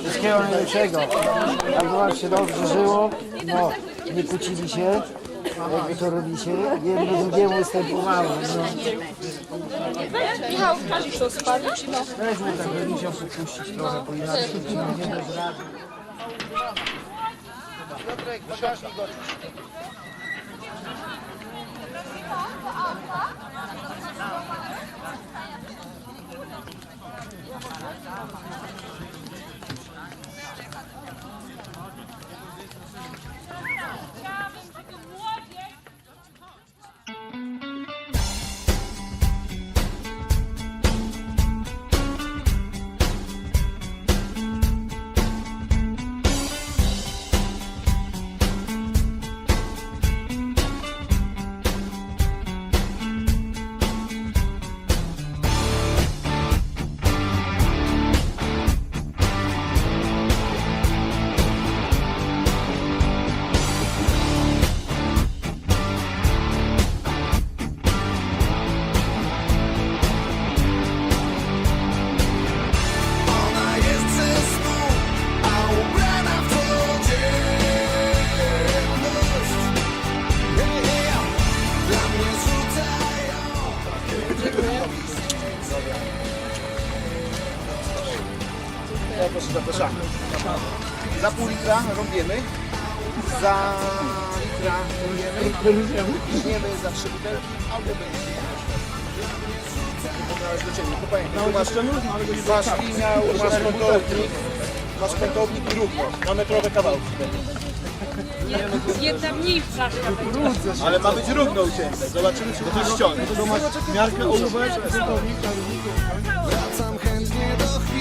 Wszystkiego najlepszego. Aby wam się dobrze żyło. No, nie kłócili się. Jak to robicie. Jedno drugiemu ustępowało. No. Michał, każesz to tak Renisia popuścić trochę, bo inaczej nie. Ona Robiemy. Za litra robiemy. Weźmiemy za trzy butelki, albo będzie. Pobrałeś do ciebie. Tu masz, masz linia, masz kątownik, masz kątownik i równo. Na metrowe kawałki. Jedna mniej flaszka będzie. Ale ma być równo ucięte. Zobaczymy, czy to ściągnie. Miarkę ołówek, kątownik, Wracam chętnie do chwili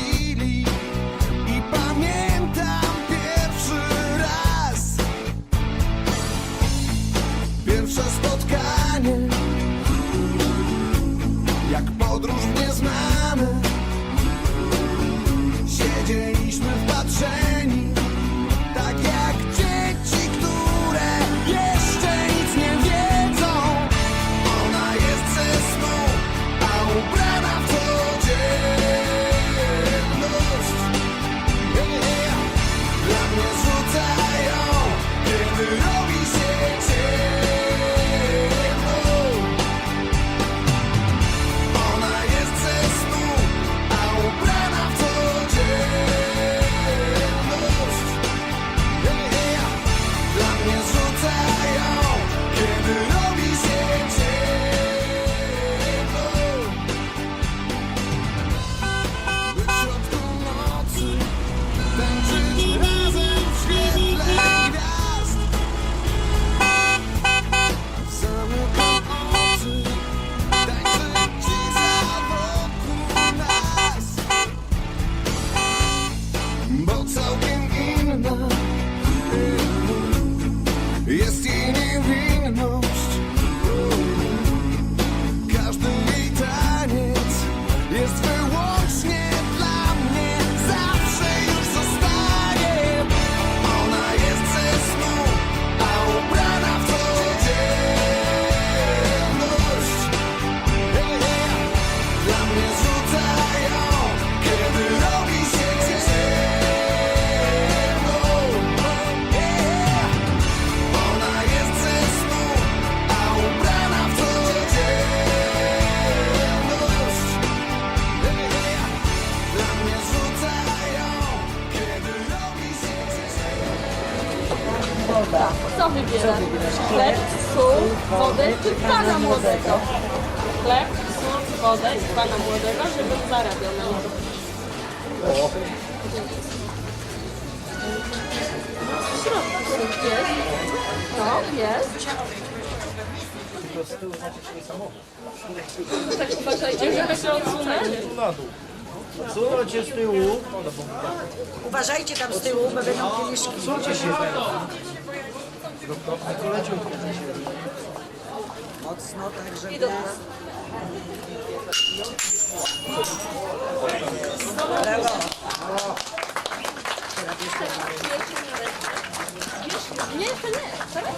i pana młodego, żebym zarabiał na niego. W środku jest. No, jest. Tak uważajcie, żeby się odsunąć. Sunąć się z tyłu. Uważajcie tam z tyłu, bo będą kieliszki. Suncie się Mocno, tak żeby... Brawo. Nie, to nie. Teraz?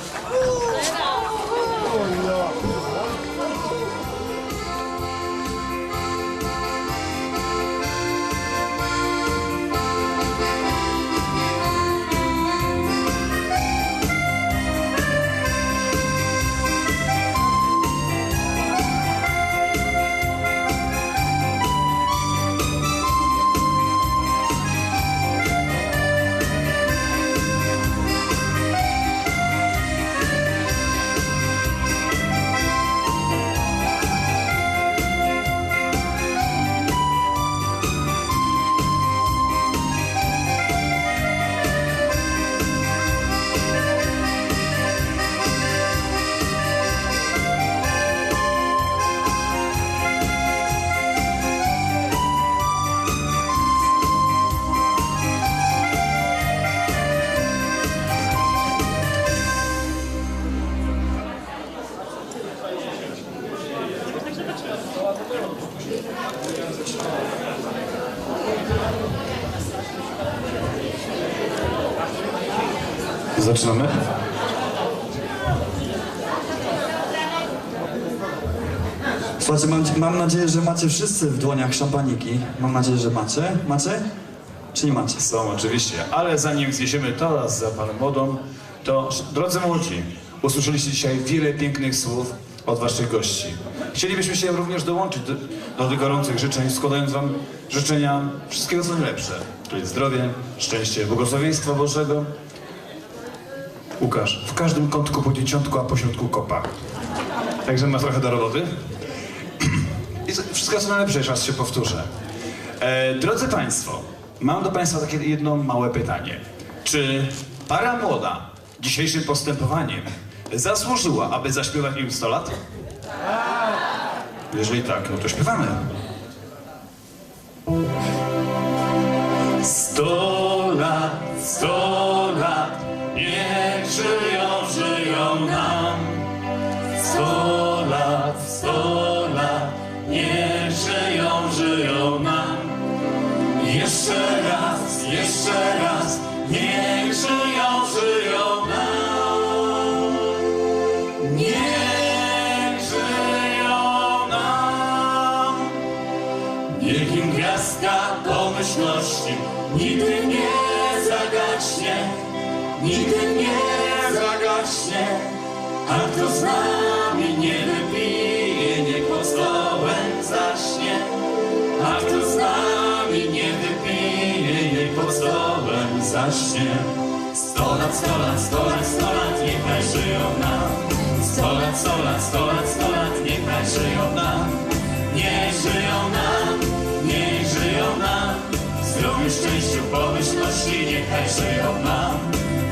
Zaczynamy? Słuchajcie, mam, mam nadzieję, że macie wszyscy w dłoniach szampaniki. Mam nadzieję, że macie. Macie? Czy nie macie? Są oczywiście, ale zanim zniesiemy toast za panem młodą, to drodzy młodzi, usłyszeliście dzisiaj wiele pięknych słów od waszych gości. Chcielibyśmy się również dołączyć do, do tych gorących życzeń, składając wam życzenia wszystkiego co najlepsze, czyli zdrowie, szczęście, błogosławieństwa Bożego. Łukasz, w każdym kątku po dzieciątku, a pośrodku kopa. Także ma trochę do roboty. I wszystko co najlepsze jeszcze raz się powtórzę. E, drodzy Państwo, mam do Państwa takie jedno małe pytanie. Czy para młoda dzisiejszym postępowaniem zasłużyła, aby zaśpiewać im 100 lat? Jeżeli tak, no to śpiewamy. 100 lat, 100 żyją nam. Sto lat, sto żyją, żyją nam. Jeszcze raz, jeszcze raz, niech żyją, żyją nam. Niech żyją nam. Niech im gwiazdka pomyślności nigdy nie zagaśnie, nigdy nie zagaśnie. A kto z nami nie wypije, niech pod stołem zaśnie. A kto z nami nie wypije, niech pod stołem zaśnie. Sto lat, sto lat, sto lat, sto lat, niechaj żyją nam. Sto lat, sto lat, sto lat, sto lat, niechaj żyją nam. Niech żyją nam, niech żyją nam. Zdrowiu, szczęściu, pomyślności, niechaj żyją nam.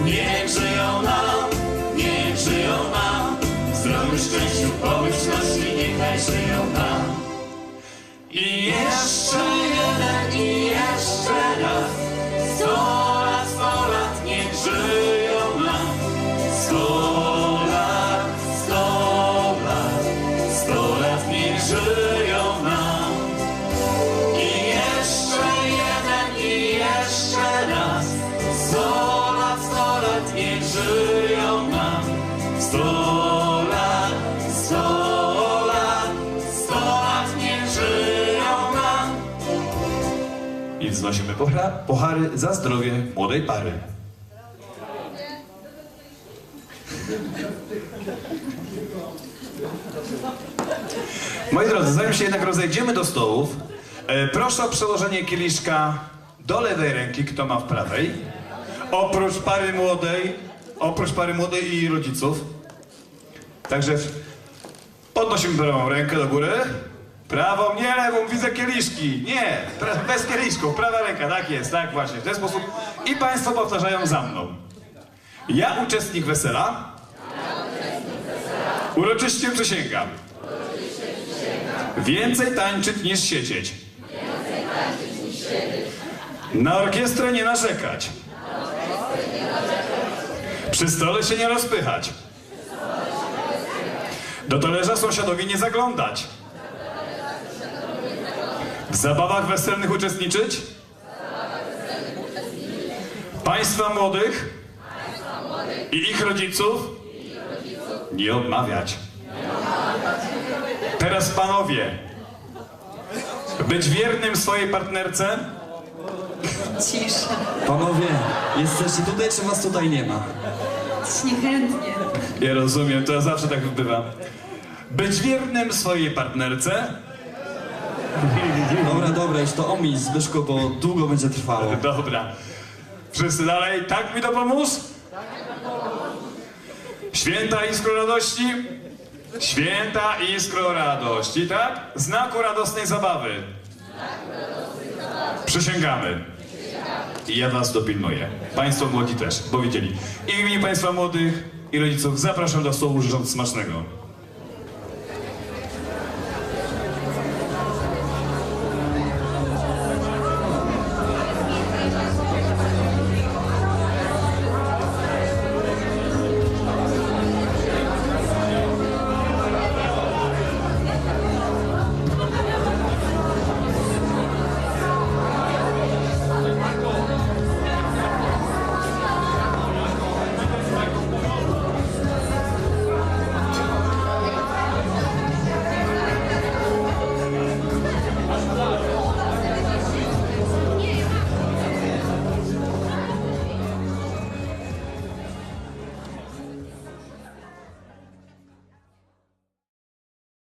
Niech żyją nam, niech żyją nam. Zdrowiu, szczęściu, pomyślności, niechaj żyją nam. I jeszcze jeden i jeszcze raz Sto lat, sto lat, niech żyją nam Sto lat, sto lat Sto lat, niech żyją nam I jeszcze jeden i jeszcze raz Sto niech żyją nam Sto lat, sto lat Sto lat, niech żyją nam I wznosimy pochary za zdrowie młodej pary. Moi drodzy, zanim się jednak rozejdziemy do stołów, e, proszę o przełożenie kieliszka do lewej ręki, kto ma w prawej. Oprócz pary młodej, oprócz pary młodej i rodziców. Także podnosimy prawą rękę do góry. Prawą, nie lewą, widzę kieliszki. Nie, bez kieliszków, prawa ręka, tak jest, tak właśnie, w ten sposób. I Państwo powtarzają za mną. Ja, uczestnik wesela, uroczyście przysięgam. Więcej tańczyć niż siedzieć. Na orkiestrę nie narzekać. Przy stole się nie rozpychać. Do talerza sąsiadowi nie zaglądać. W zabawach weselnych uczestniczyć. Państwa młodych i ich rodziców nie odmawiać. Teraz panowie, być wiernym swojej partnerce, Panowie, jesteście tutaj, czy was tutaj nie ma? Niechętnie. ja rozumiem, to zawsze tak bywa. Być wiernym swojej partnerce, Dobra, dobra, już to omij Zbyszko, bo długo będzie trwało. Dobra. Wszyscy dalej. Tak mi to pomóż? Święta iskro radości? Święta iskro radości, tak? Znaku radosnej zabawy. Przysięgamy. Ja was dopilnuję. Państwo młodzi też, bo widzieli. I w imieniu państwa młodych i rodziców zapraszam do stołu życząc smacznego.